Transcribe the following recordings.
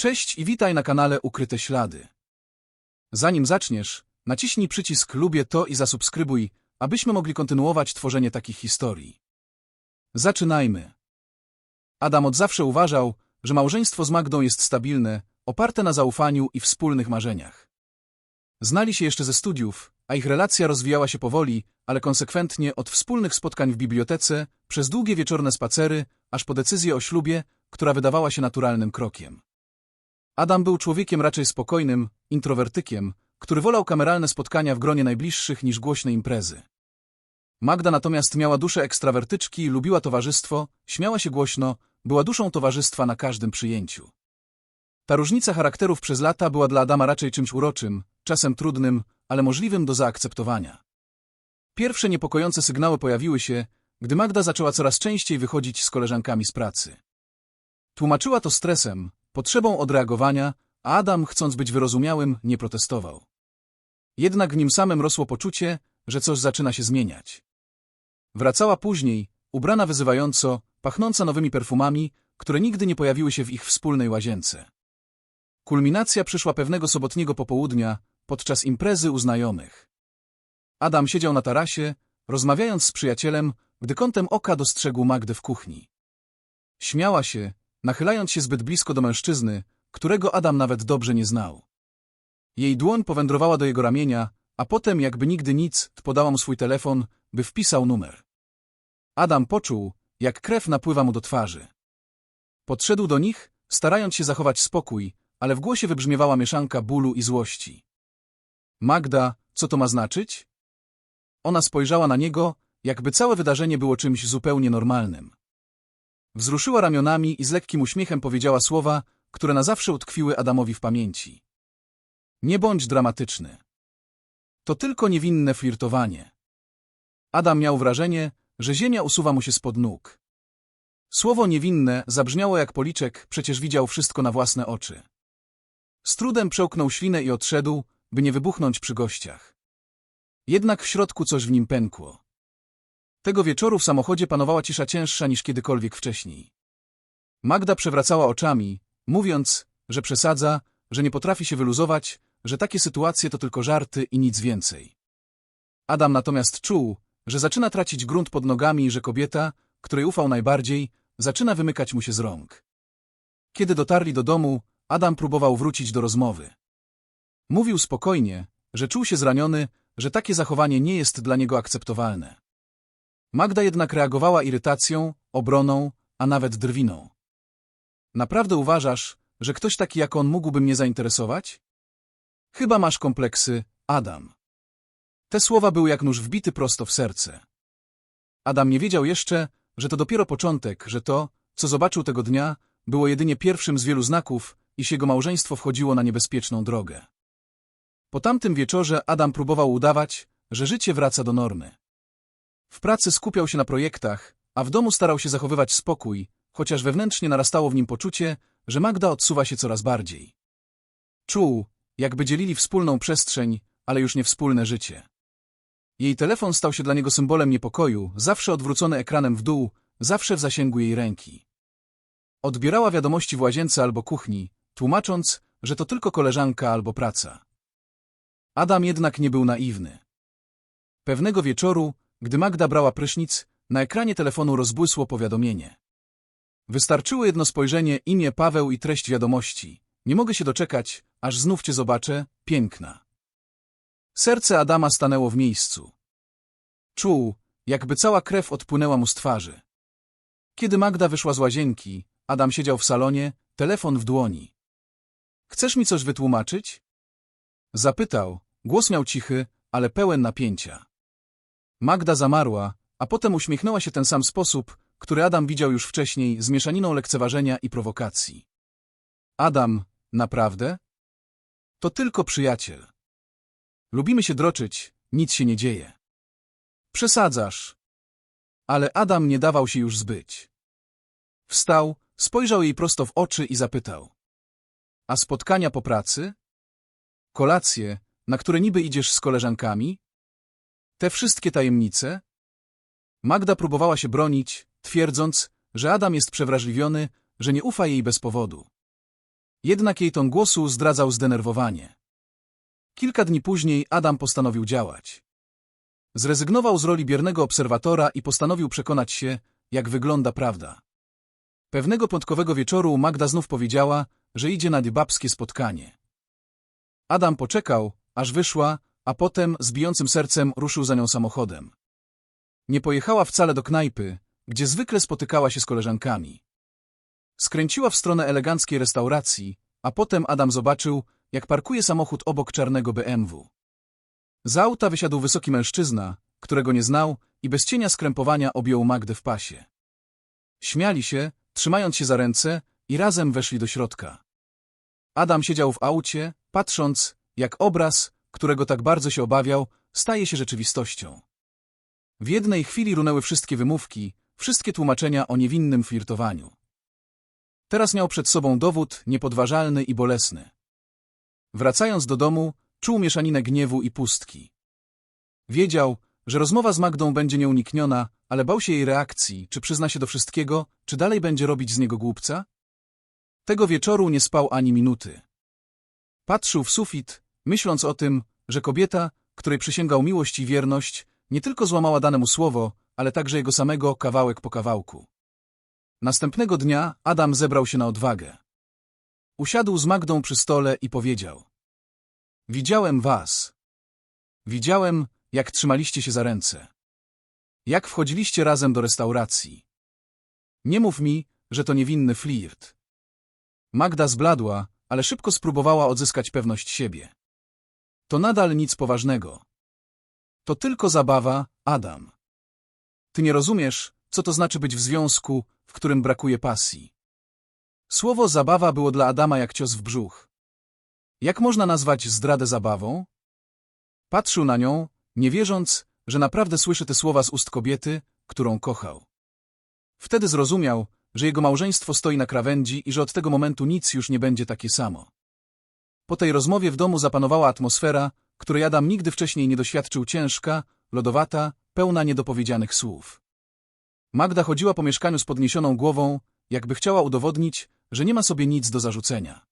Cześć i witaj na kanale Ukryte Ślady. Zanim zaczniesz, naciśnij przycisk lubię to i zasubskrybuj, abyśmy mogli kontynuować tworzenie takich historii. Zaczynajmy. Adam od zawsze uważał, że małżeństwo z Magdą jest stabilne, oparte na zaufaniu i wspólnych marzeniach. Znali się jeszcze ze studiów, a ich relacja rozwijała się powoli, ale konsekwentnie od wspólnych spotkań w bibliotece, przez długie wieczorne spacery, aż po decyzję o ślubie, która wydawała się naturalnym krokiem. Adam był człowiekiem raczej spokojnym, introwertykiem, który wolał kameralne spotkania w gronie najbliższych niż głośne imprezy. Magda natomiast miała duszę ekstrawertyczki, lubiła towarzystwo, śmiała się głośno, była duszą towarzystwa na każdym przyjęciu. Ta różnica charakterów przez lata była dla Adama raczej czymś uroczym, czasem trudnym, ale możliwym do zaakceptowania. Pierwsze niepokojące sygnały pojawiły się, gdy Magda zaczęła coraz częściej wychodzić z koleżankami z pracy. Tłumaczyła to stresem, potrzebą odreagowania, a Adam, chcąc być wyrozumiałym, nie protestował. Jednak w nim samym rosło poczucie, że coś zaczyna się zmieniać. Wracała później, ubrana wyzywająco, pachnąca nowymi perfumami, które nigdy nie pojawiły się w ich wspólnej łazience. Kulminacja przyszła pewnego sobotniego popołudnia, podczas imprezy u znajomych. Adam siedział na tarasie, rozmawiając z przyjacielem, gdy kątem oka dostrzegł Magdę w kuchni. Śmiała się, nachylając się zbyt blisko do mężczyzny, którego Adam nawet dobrze nie znał. Jej dłoń powędrowała do jego ramienia, a potem, jakby nigdy nic, podała mu swój telefon, by wpisał numer. Adam poczuł, jak krew napływa mu do twarzy. Podszedł do nich, starając się zachować spokój, ale w głosie wybrzmiewała mieszanka bólu i złości. Magda, co to ma znaczyć? Ona spojrzała na niego, jakby całe wydarzenie było czymś zupełnie normalnym. Wzruszyła ramionami i z lekkim uśmiechem powiedziała słowa, które na zawsze utkwiły Adamowi w pamięci. Nie bądź dramatyczny. To tylko niewinne flirtowanie. Adam miał wrażenie, że ziemia usuwa mu się spod nóg. Słowo niewinne zabrzmiało jak policzek, przecież widział wszystko na własne oczy. Z trudem przełknął ślinę i odszedł, by nie wybuchnąć przy gościach. Jednak w środku coś w nim pękło. Tego wieczoru w samochodzie panowała cisza cięższa niż kiedykolwiek wcześniej. Magda przewracała oczami, mówiąc, że przesadza, że nie potrafi się wyluzować, że takie sytuacje to tylko żarty i nic więcej. Adam natomiast czuł, że zaczyna tracić grunt pod nogami i że kobieta, której ufał najbardziej, zaczyna wymykać mu się z rąk. Kiedy dotarli do domu, Adam próbował wrócić do rozmowy. Mówił spokojnie, że czuł się zraniony, że takie zachowanie nie jest dla niego akceptowalne. Magda jednak reagowała irytacją, obroną, a nawet drwiną. Naprawdę uważasz, że ktoś taki jak on mógłby mnie zainteresować? Chyba masz kompleksy, Adam. Te słowa były jak nóż wbity prosto w serce. Adam nie wiedział jeszcze, że to dopiero początek, że to, co zobaczył tego dnia, było jedynie pierwszym z wielu znaków, iż jego małżeństwo wchodziło na niebezpieczną drogę. Po tamtym wieczorze Adam próbował udawać, że życie wraca do normy. W pracy skupiał się na projektach, a w domu starał się zachowywać spokój, chociaż wewnętrznie narastało w nim poczucie, że Magda odsuwa się coraz bardziej. Czuł, jakby dzielili wspólną przestrzeń, ale już nie wspólne życie. Jej telefon stał się dla niego symbolem niepokoju, zawsze odwrócony ekranem w dół, zawsze w zasięgu jej ręki. Odbierała wiadomości w łazience albo kuchni, tłumacząc, że to tylko koleżanka albo praca. Adam jednak nie był naiwny. Pewnego wieczoru, gdy Magda brała prysznic, na ekranie telefonu rozbłysło powiadomienie. Wystarczyło jedno spojrzenie, imię Paweł i treść wiadomości. Nie mogę się doczekać, aż znów cię zobaczę, piękna. Serce Adama stanęło w miejscu. Czuł, jakby cała krew odpłynęła mu z twarzy. Kiedy Magda wyszła z łazienki, Adam siedział w salonie, telefon w dłoni. Chcesz mi coś wytłumaczyć? Zapytał, głos miał cichy, ale pełen napięcia. Magda zamarła, a potem uśmiechnęła się ten sam sposób, który Adam widział już wcześniej z mieszaniną lekceważenia i prowokacji. Adam, naprawdę? To tylko przyjaciel. Lubimy się droczyć, nic się nie dzieje. Przesadzasz. Ale Adam nie dawał się już zbyć. Wstał, spojrzał jej prosto w oczy i zapytał. A spotkania po pracy? Kolacje, na które niby idziesz z koleżankami? Te wszystkie tajemnice? Magda próbowała się bronić, twierdząc, że Adam jest przewrażliwiony, że nie ufa jej bez powodu. Jednak jej ton głosu zdradzał zdenerwowanie. Kilka dni później Adam postanowił działać. Zrezygnował z roli biernego obserwatora i postanowił przekonać się, jak wygląda prawda. Pewnego piątkowego wieczoru Magda znów powiedziała, że idzie na babskie spotkanie. Adam poczekał, aż wyszła, a potem z bijącym sercem ruszył za nią samochodem. Nie pojechała wcale do knajpy, gdzie zwykle spotykała się z koleżankami. Skręciła w stronę eleganckiej restauracji, a potem Adam zobaczył, jak parkuje samochód obok czarnego BMW. Z auta wysiadł wysoki mężczyzna, którego nie znał i bez cienia skrępowania objął Magdę w pasie. Śmiali się, trzymając się za ręce i razem weszli do środka. Adam siedział w aucie, patrząc, jak obraz, którego tak bardzo się obawiał, staje się rzeczywistością. W jednej chwili runęły wszystkie wymówki, wszystkie tłumaczenia o niewinnym flirtowaniu. Teraz miał przed sobą dowód niepodważalny i bolesny. Wracając do domu, czuł mieszaninę gniewu i pustki. Wiedział, że rozmowa z Magdą będzie nieunikniona, ale bał się jej reakcji, czy przyzna się do wszystkiego, czy dalej będzie robić z niego głupca? Tego wieczoru nie spał ani minuty. Patrzył w sufit, myśląc o tym, że kobieta, której przysięgał miłość i wierność, nie tylko złamała dane mu słowo, ale także jego samego kawałek po kawałku. Następnego dnia Adam zebrał się na odwagę. Usiadł z Magdą przy stole i powiedział. Widziałem was. Widziałem, jak trzymaliście się za ręce. Jak wchodziliście razem do restauracji. Nie mów mi, że to niewinny flirt. Magda zbladła, ale szybko spróbowała odzyskać pewność siebie. To nadal nic poważnego. To tylko zabawa, Adam. Ty nie rozumiesz, co to znaczy być w związku, w którym brakuje pasji. Słowo zabawa było dla Adama jak cios w brzuch. Jak można nazwać zdradę zabawą? Patrzył na nią, nie wierząc, że naprawdę słyszy te słowa z ust kobiety, którą kochał. Wtedy zrozumiał, że jego małżeństwo stoi na krawędzi i że od tego momentu nic już nie będzie takie samo. Po tej rozmowie w domu zapanowała atmosfera, której Adam nigdy wcześniej nie doświadczył ciężka, lodowata, pełna niedopowiedzianych słów. Magda chodziła po mieszkaniu z podniesioną głową, jakby chciała udowodnić, że nie ma sobie nic do zarzucenia.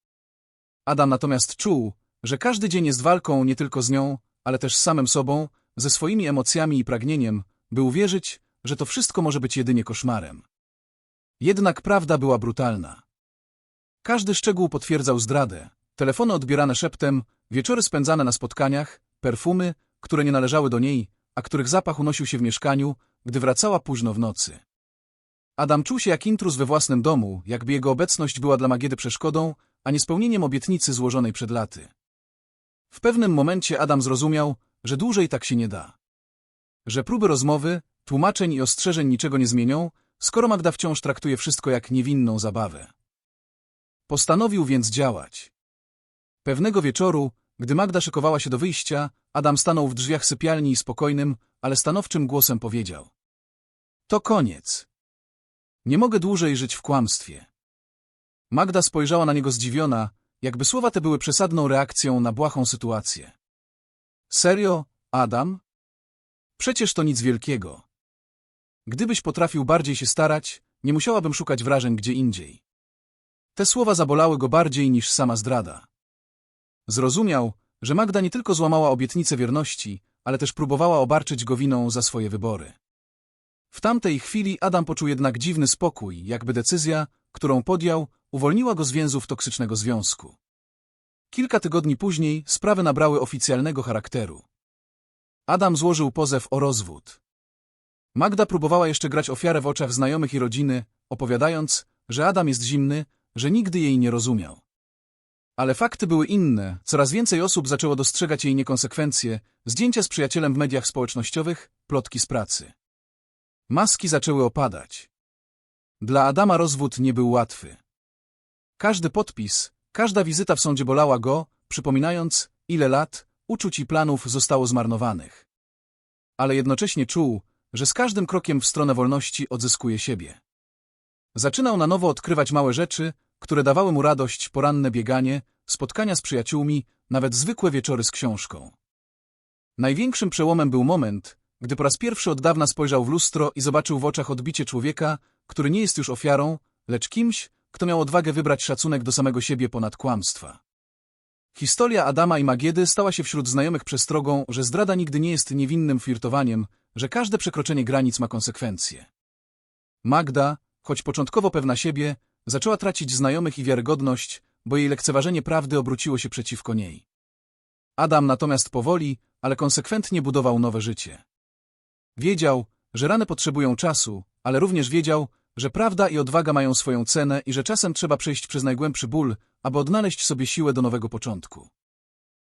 Adam natomiast czuł, że każdy dzień jest walką nie tylko z nią, ale też z samym sobą, ze swoimi emocjami i pragnieniem, by uwierzyć, że to wszystko może być jedynie koszmarem. Jednak prawda była brutalna. Każdy szczegół potwierdzał zdradę. Telefony odbierane szeptem, wieczory spędzane na spotkaniach, perfumy, które nie należały do niej, a których zapach unosił się w mieszkaniu, gdy wracała późno w nocy. Adam czuł się jak intruz we własnym domu, jakby jego obecność była dla Magiedy przeszkodą, a nie spełnieniem obietnicy złożonej przed laty. W pewnym momencie Adam zrozumiał, że dłużej tak się nie da. Że próby rozmowy, tłumaczeń i ostrzeżeń niczego nie zmienią, skoro Magda wciąż traktuje wszystko jak niewinną zabawę. Postanowił więc działać. Pewnego wieczoru, gdy Magda szykowała się do wyjścia, Adam stanął w drzwiach sypialni i spokojnym, ale stanowczym głosem powiedział. To koniec. Nie mogę dłużej żyć w kłamstwie. Magda spojrzała na niego zdziwiona, jakby słowa te były przesadną reakcją na błahą sytuację. Serio, Adam? Przecież to nic wielkiego. Gdybyś potrafił bardziej się starać, nie musiałabym szukać wrażeń gdzie indziej. Te słowa zabolały go bardziej niż sama zdrada. Zrozumiał, że Magda nie tylko złamała obietnicę wierności, ale też próbowała obarczyć go winą za swoje wybory. W tamtej chwili Adam poczuł jednak dziwny spokój, jakby decyzja, którą podjął, uwolniła go z więzów toksycznego związku. Kilka tygodni później sprawy nabrały oficjalnego charakteru. Adam złożył pozew o rozwód. Magda próbowała jeszcze grać ofiarę w oczach znajomych i rodziny, opowiadając, że Adam jest zimny, że nigdy jej nie rozumiał. Ale fakty były inne, coraz więcej osób zaczęło dostrzegać jej niekonsekwencje, zdjęcia z przyjacielem w mediach społecznościowych, plotki z pracy. Maski zaczęły opadać. Dla Adama rozwód nie był łatwy. Każdy podpis, każda wizyta w sądzie bolała go, przypominając, ile lat, uczuć i planów zostało zmarnowanych. Ale jednocześnie czuł, że z każdym krokiem w stronę wolności odzyskuje siebie. Zaczynał na nowo odkrywać małe rzeczy, które dawały mu radość, poranne bieganie, spotkania z przyjaciółmi, nawet zwykłe wieczory z książką. Największym przełomem był moment, gdy po raz pierwszy od dawna spojrzał w lustro i zobaczył w oczach odbicie człowieka, który nie jest już ofiarą, lecz kimś, kto miał odwagę wybrać szacunek do samego siebie ponad kłamstwa. Historia Adama i Magiedy stała się wśród znajomych przestrogą, że zdrada nigdy nie jest niewinnym flirtowaniem, że każde przekroczenie granic ma konsekwencje. Magda, choć początkowo pewna siebie, zaczęła tracić znajomych i wiarygodność, bo jej lekceważenie prawdy obróciło się przeciwko niej. Adam natomiast powoli, ale konsekwentnie budował nowe życie. Wiedział, że rany potrzebują czasu, ale również wiedział, że prawda i odwaga mają swoją cenę i że czasem trzeba przejść przez najgłębszy ból, aby odnaleźć sobie siłę do nowego początku.